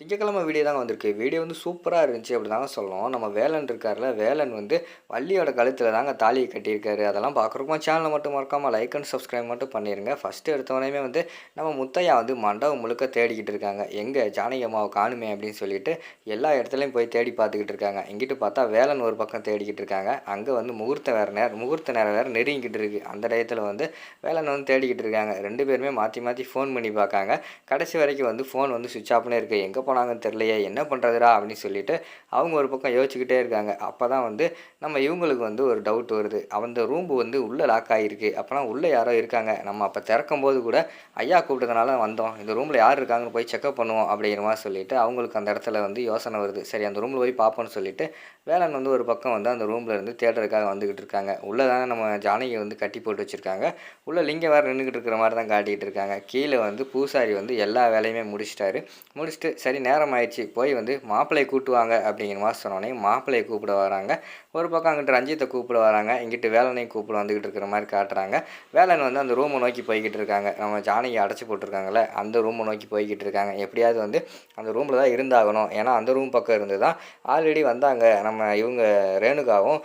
திங்கக்கிழமை வீடியோ தாங்க வந்திருக்கு. வீடியோ வந்து சூப்பராக இருந்துச்சு அப்படி தாங்க சொல்லணும். நம்ம வேலன் இருக்கார்ல வேலன் வந்து வள்ளியோட கழுத்தில் தாங்க தாலியை கட்டியிருக்காரு. அதெல்லாம் பார்க்குறக்கும் சேனலை மட்டும் மறக்காமல் லைக் அண்ட் சப்ஸ்கிரைப் மட்டும் பண்ணிடுங்க ஃபஸ்ட்டு எடுத்தவொடனே வந்து நம்ம முத்தையா வந்து மண்டபம் முழுக்க தேடிக்கிட்டு இருக்காங்க. எங்கே ஜானகி அம்மாவை காணுமே அப்படின்னு சொல்லிட்டு எல்லா இடத்துலையும் போய் தேடி பார்த்துக்கிட்டு இருக்காங்க. இங்கிட்டு பார்த்தா வேலன் ஒரு பக்கம் தேடிக்கிட்டு இருக்காங்க. அங்கே வந்து முகூர்த்த வேறு நேரம் முகூர்த்த நேரம் வேறு நெருங்கிக்கிட்டு இருக்குது அந்த டயத்தில் வந்து வேலன் வந்து தேடிக்கிட்டு இருக்காங்க. ரெண்டு பேருமே மாற்றி மாற்றி ஃபோன் பண்ணி பார்க்காங்க. கடைசி வரைக்கும் வந்து ஃபோன் வந்து சுவிச் ஆஃப்னே இருக்குது எங்கே போனாங்கன்னு தெரியலையே என்ன பண்ணுறதுடா அப்படின்னு சொல்லிட்டு அவங்க ஒரு பக்கம் யோசிச்சுக்கிட்டே இருக்காங்க. அப்போ தான் வந்து நம்ம இவங்களுக்கு வந்து ஒரு டவுட் வருது. அந்த ரூம் வந்து உள்ளே லாக் ஆகிருக்கு அப்போனா உள்ளே யாரோ இருக்காங்க. நம்ம அப்போ திறக்கும் போது கூட ஐயா கூப்பிட்டதுனால வந்தோம். இந்த ரூமில் யார் இருக்காங்கன்னு போய் செக்அப் பண்ணுவோம் அப்படிங்கிற மாதிரி சொல்லிட்டு அவங்களுக்கு அந்த இடத்துல வந்து யோசனை வருது. சரி அந்த ரூமில் போய் பார்ப்போம்னு சொல்லிட்டு வேளாண் வந்து ஒரு பக்கம் வந்து அந்த ரூமில் இருந்து தேடுறதுக்காக வந்துக்கிட்டு இருக்காங்க. உள்ளே தானே நம்ம ஜானகியை வந்து கட்டி போட்டு வச்சுருக்காங்க. உள்ளே லிங்கம் வேறு நின்றுக்கிட்டு இருக்கிற மாதிரி தான் காட்டிகிட்டு இருக்காங்க. கீழே வந்து பூசாரி வந்து எல்லா வேலையுமே முடிச்சிட்டாரு. முடிச்சுட்டு சரி சரி நேரம் ஆயிடுச்சு போய் வந்து மாப்பிள்ளையை கூட்டுவாங்க அப்படிங்கிற மாதிரி சொன்னோடனே மாப்பிள்ளையை கூப்பிட வராங்க. ஒரு பக்கம் அங்கிட்டு ரஞ்சித்தை கூப்பிட வராங்க. இங்கிட்டு வேலனையும் கூப்பிட வந்துக்கிட்டு இருக்கிற மாதிரி காட்டுறாங்க. வேலன் வந்து அந்த ரூமை நோக்கி போய்கிட்டு இருக்காங்க. நம்ம ஜானகி அடைச்சி போட்டிருக்காங்கல்ல அந்த ரூமை நோக்கி போய்கிட்டு இருக்காங்க. எப்படியாவது வந்து அந்த ரூமில் தான் இருந்தாகணும். ஏன்னா அந்த ரூம் பக்கம் இருந்து தான் ஆல்ரெடி வந்தாங்க. நம்ம இவங்க ரேணுகாவும்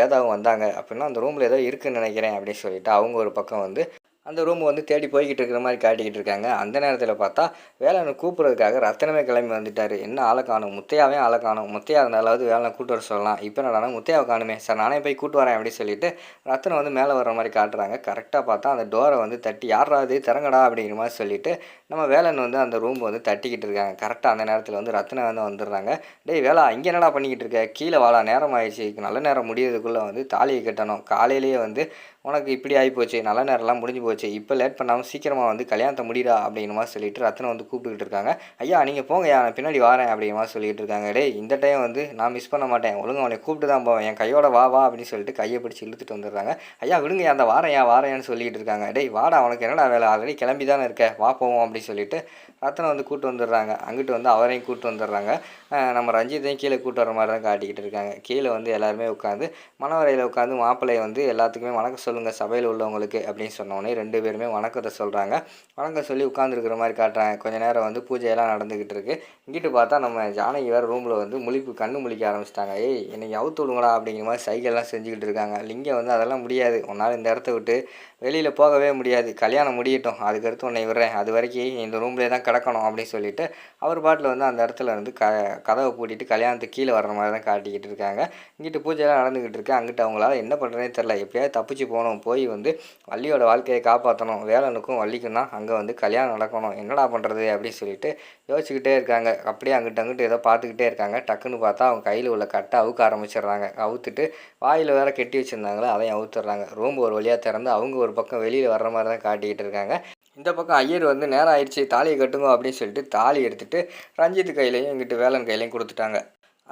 வேதாவும் வந்தாங்க. அப்படின்னா அந்த ரூமில் ஏதோ இருக்குன்னு நினைக்கிறேன் அப்படின்னு சொல்லிட்டு அவங்க ஒரு பக்கம் வந்து அந்த ரூம் வந்து தேடி போய்கிட்டு இருக்கிற மாதிரி காட்டிக்கிட்டு இருக்காங்க. அந்த நேரத்தில் பார்த்தா வேலனை கூப்பிட்றதுக்காக ரத்தனமே கிளம்பி வந்துட்டார். என்ன ஆளை காணும்? முத்தையாவே ஆளை காணும். முத்தையா இருந்தாலாவது வேலனை கூட்டு வர சொல்லலாம். இப்போ என்னடா முத்தையாவை காணுமே. சார் நானே போய் கூட்டு வரேன் அப்படின்னு சொல்லிட்டு ரத்தனம் வந்து மேலே வர்ற மாதிரி காட்டுறாங்க. கரெக்டாக பார்த்தா அந்த டோரை வந்து தட்டி யாராவது திறங்கடா அப்படிங்கிற மாதிரி சொல்லிட்டு நம்ம வேலன் வந்து அந்த ரூம் வந்து தட்டிக்கிட்டு இருக்காங்க. கரெக்டாக அந்த நேரத்தில் வந்து ரத்தனை வந்து வந்துடுறாங்க. டேய் வேலா இங்கே என்னடா பண்ணிக்கிட்டு இருக்க? கீழே வாழா நேரம் ஆயிடுச்சு. நல்ல நேரம் முடியறதுக்குள்ளே வந்து தாலியை கட்டணும். காலையிலேயே வந்து உனக்கு இப்படி ஆகி போச்சு நல்ல நேரம்லாம் முடிஞ்சு போச்சு இப்போ லேட் பண்ணாமல் சீக்கிரமாக வந்து கல்யாணத்தை முடிடா அப்படிங்கிற மாதிரி சொல்லிட்டு ரத்னம் வந்து கூப்பிட்டுக்கிட்டு இருக்காங்க. ஐயா நீங்கள் போங்கய்யா நான் பின்னாடி வரேன் அப்படிங்கிற மாதிரி சொல்லிட்டு இருக்காங்க. டேய் இந்த டைம் வந்து நான் மிஸ் பண்ண மாட்டேன். ஒழுங்கு அவனை கூப்பிட்டு தான் போவேன். என் கையோட வா வா அப்படின்னு சொல்லிட்டு கையை பிடிச்சி இழுத்துட்டு வந்துடுறாங்க. ஐயா விடுங்க அந்த வாரையா வாரையான்னு சொல்லிட்டு இருக்காங்க. டேய் வாடா அவனுக்கு என்னடா வேலை? ஆல்ரெடி கிளம்பி தானே இருக்க. வா போவோம் அப்படின்னு சொல்லிட்டு ரத்னம் வந்து கூப்பிட்டு வந்துடுறாங்க. அங்கிட்டு வந்து அவரையும் கூப்பிட்டு வந்துடுறாங்க. நம்ம ரஞ்சித்தையும் கீழே கூட்டு வர மாதிரி தான் காட்டிக்கிட்டு இருக்காங்க. கீழே வந்து எல்லாருமே உட்காந்து மனவரையில் உட்காந்து மாப்பிள்ளையை வந்து எல்லாத்துக்குமே வணக்கம் சொல்லுங்கள் சபையில் உள்ளவங்களுக்கு அப்படின்னு சொன்னோடனே ரெண்டு பேருமே வணக்கத்தை சொல்கிறாங்க வணக்கம் சொல்லி உட்காந்துருக்கிற மாதிரி காட்டுறாங்க. கொஞ்ச நேரம் வந்து பூஜையெல்லாம் நடந்துக்கிட்டு இருக்கு. இங்கிட்டு பார்த்தா நம்ம ஜானகி வேறு ரூமில் வந்து முழிப்பு கண்ணு முழிக்க ஆரம்பிச்சிட்டாங்க. ஏய் என்னை அவுத்து விடுங்கடா அப்படிங்கிற மாதிரி சைக்கிள்லாம் செஞ்சுக்கிட்டு இருக்காங்க. லிங்கம் வந்து அதெல்லாம் முடியாது. உன்னால் இந்த இடத்த விட்டு வெளியில் போகவே முடியாது. கல்யாணம் முடியட்டும். அதுக்கடுத்து உன்னை விடுறேன். அது வரைக்கும் இந்த ரூம்லேயே தான் கிடக்கணும் அப்படின்னு சொல்லிட்டு அவர் பாட்டில் வந்து அந்த இடத்துல இருந்து க கதவை பூட்டிட்டு கல்யாணத்துக்கு கீழே வர்ற மாதிரி தான் காட்டிக்கிட்டு இருக்காங்க. இங்கிட்டு பூஜையெல்லாம் நடந்துக்கிட்டு இருக்கு. அங்கிட்டு அவங்களால என்ன பண்ணுறதுனே தெரில எப்படியாவது தப்பிச்சு போகணும் போய் வந்து வள்ளியோட வாழ்க்கையை காப்பாற்றணும் வேலனுக்கும் வள்ளிக்கும் தான் அங்கே வந்து கல்யாணம் நடக்கணும். என்னடா பண்ணுறது அப்படின்னு சொல்லிட்டு யோசிச்சுக்கிட்டே இருக்காங்க. அப்படியே அங்கிட்ட அங்கிட்டு ஏதோ பார்த்துக்கிட்டே இருக்காங்க. டக்குன்னு பார்த்தா அவங்க கையில் உள்ள கட்டை அவுக்க ஆரம்பிச்சிடுறாங்க. அவுத்துட்டு வாயில் வேற கெட்டி வச்சுருந்தாங்களோ அதையும் அவுத்துடுறாங்க. ரூம் ஒரு வழியாக திறந்து அவங்க ஒரு பக்கம் வெளியில் வர்ற மாதிரி தான் காட்டிக்கிட்டு இருக்காங்க. இந்த பக்கம் ஐயர் வந்து நேரம் ஆயிடுச்சு தாலியை கட்டுங்க அப்படின்னு சொல்லிட்டு தாலி எடுத்துகிட்டு ரஞ்சித் கையிலையும் இங்கிட்டு வேலன் கையிலையும் கொடுத்துட்டாங்க.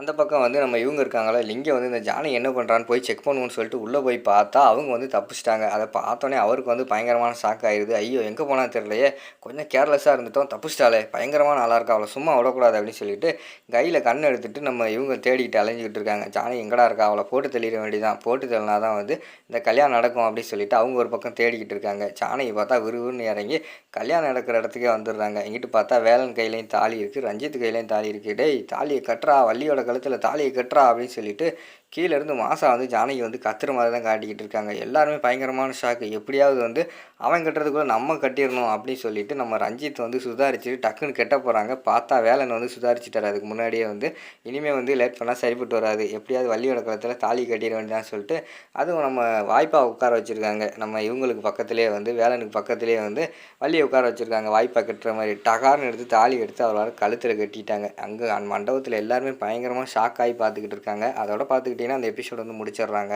அந்த பக்கம் வந்து நம்ம இவங்க இருக்காங்களா? லிங்க வந்து இந்த ஜானி என்ன பண்ணுறான்னு போய் செக் பண்ணுவோன்னு சொல்லிட்டு உள்ளே போய் பார்த்தா அவங்க வந்து தப்பிச்சிட்டாங்க. அதை பார்த்தோன்னே அவருக்கு வந்து பயங்கரமான ஷாக் ஆயிடுது ஐயோ எங்கே போனால் தெரியலையே. கொஞ்சம் கேர்லெஸ்ஸாக இருந்துட்டோம். தப்பிச்சிட்டாலே பயங்கரமான ஆளாக இருக்கா? அவளை சும்மா விடக்கூடாது அப்படின்னு சொல்லிட்டு கையில் கண் எடுத்துட்டு நம்ம இவங்க தேடிக்கிட்டு அலைஞ்சிக்கிட்டு இருக்காங்க. ஜானி எங்கடா இருக்கா? அவளை போட்டு தெளிட வேண்டியதான் போட்டு தெளினா தான் வந்து இந்த கல்யாணம் நடக்கும் அப்படின்னு சொல்லிட்டு அவங்க ஒரு பக்கம் தேடிக்கிட்டு இருக்காங்க. ஜானகி பார்த்தா விறுவிறுன்னு இறங்கி கல்யாணம் நடக்கிற இடத்துக்கே வந்துடுறாங்க. இங்கிட்டு பார்த்தா வேலன் கையிலையும் தாலி இருக்குது ரஞ்சித் கையிலையும் தாலி இருக்குது டேய் தாலியை கட்டுறா. வள்ளியோட கழுத்தில் தாலியை கட்டுறா அப்படின்னு சொல்லிட்டு கீழேருந்து மாசா வந்து ஜானகி வந்து கத்துற மாதிரி தான் காட்டிக்கிட்டு இருக்காங்க. எல்லாருமே பயங்கரமான ஷாக்கு எப்படியாவது வந்து அவன் கட்டுறதுக்குள்ள நம்ம கட்டிடணும் அப்படின்னு சொல்லிட்டு நம்ம ரஞ்சித் வந்து சுதாரிச்சுட்டு டக்குன்னு கெட்ட போகிறாங்க பார்த்தா வேலன் வந்து சுதாரிச்சிட்டாரு. அதுக்கு முன்னாடியே வந்து இனிமேல் வந்து லேட் பண்ணால் சரிப்பட்டு வராது. எப்படியாவது வள்ளியோட கழுத்தில் தாலி கட்டிட வேண்டியதான்னு சொல்லிட்டு அதுவும் நம்ம வாய்ப்பா உட்கார வச்சுருக்காங்க. நம்ம இவங்களுக்கு பக்கத்துலேயே வந்து வேலனுக்கு பக்கத்துலேயே வந்து வள்ளியை உட்கார வச்சுருக்காங்க. வாய்ப்பா கட்டுற மாதிரி டகார்னு எடுத்து தாலி எடுத்து அவளால் கழுத்தில் கட்டிட்டாங்க. அங்கே மண்டபத்தில் எல்லாருமே பயங்கரமாக ஷாக் ஆகி பார்த்துக்கிட்டு இருக்காங்க. அதோட பார்த்துக்கிட்டிங்கன்னா அந்த எபிசோட் வந்து முடிச்சிடுறாங்க.